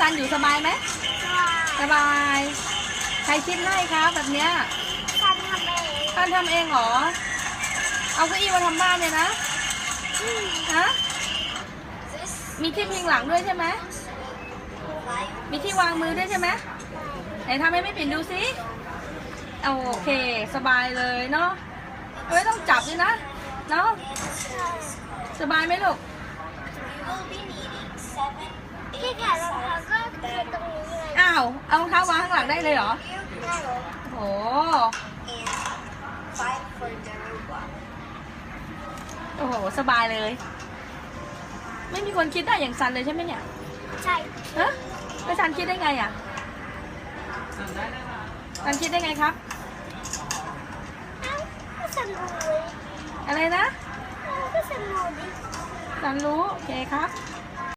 ซันอยู่สบายไหมสบาย ใครคิดให้ครับแบบเนี้ยซันทำเองซันทำเองเหรอ เอาเก้าอี้มาทำบ้านเลยนะฮะมีที่พิงหลังด้วยใช่ไหมมีที่วางมือด้วยใช่ไหมไหนทำให้ไม่ปิ่นดูสิเอาโอเค สบายเลยเนาะไม่ต้องจับด้วยนะ เนาะสบายไหมลูก ที่แขนรองเท้าก็คือตรงนี้เลย อ้าวเอารองเท้าวางข้างหลังได้เลยเหรอ โอ้โหโอ้โห สบายเลย ไม่มีคนคิดได้อย่างซันเลยใช่ไหมเนี่ย ใช่ฮะแล้วซันคิดได้ไงอะซันคิดได้ไงครับเอ้าก็ซันรู้เลยอะไรนะเอ้าก็ซันรู้ดิซันรู้ โอเคครับเ